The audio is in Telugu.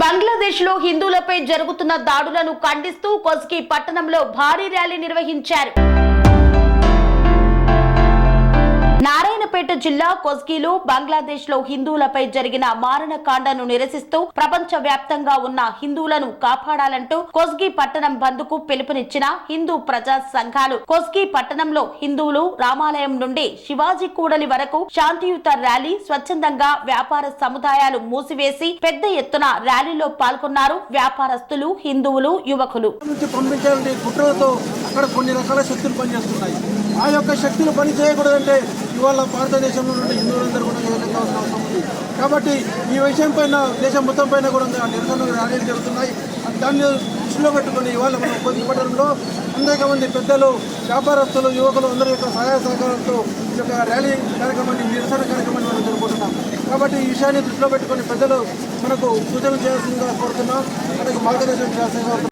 బంగ్లాదేశ్లో హిందువులపై జరుగుతున్న దాడులను ఖండిస్తూ కొస్కి పట్టణంలో భారీ ర్యాలీ నిర్వహించారు. నారాయణపేట జిల్లా కొస్గిలో బంగ్లాదేశ్లో హిందువులపై జరిగిన మారణకాండను నిరసిస్తూ ప్రపంచ వ్యాప్తంగా ఉన్న హిందువులను కాపాడాలంటూ కొస్గి పట్టణం బంద్కు పిలుపునిచ్చిన హిందూ ప్రజా సంఘాలు. కొస్గి పట్టణంలో హిందువులు రామాలయం నుండి శివాజీ కూడలి వరకు శాంతియుత ర్యాలీ స్వచ్ఛందంగా వ్యాపార సముదాయాలు మూసివేసి పెద్ద ఎత్తున ర్యాలీలో పాల్గొన్నారు వ్యాపారస్తులు హిందువులు యువకులు. అక్కడ కొన్ని రకాల శక్తులు పనిచేస్తున్నాయి. ఆ యొక్క శక్తులు పని చేయకూడదంటే ఇవాళ భారతదేశంలో నుండి హిందువులందరూ కూడా ఏకంగా అవసరం ఉంది. కాబట్టి ఈ విషయం పైన దేశం మొత్తం పైన కూడా నిరసన ర్యాలీలు జరుగుతున్నాయి. దాన్ని దృష్టిలో పెట్టుకొని ఇవాళ మనం పొందుపడంలో అనేక మంది పెద్దలు వ్యాపారస్తులు యువకులు అందరి యొక్క సహాయ సహకారంతో ఈ యొక్క ర్యాలీ కార్యక్రమాన్ని నిరసన కార్యక్రమాన్ని మనం జరుపుకుంటున్నాం. కాబట్టి ఈ విషయాన్ని దృష్టిలో పెట్టుకొని పెద్దలు మనకు సూచనలు చేయాల్సిందిగా కోరుతున్నాం. మనకు మార్గదర్శనం చేయాల్సిందిగా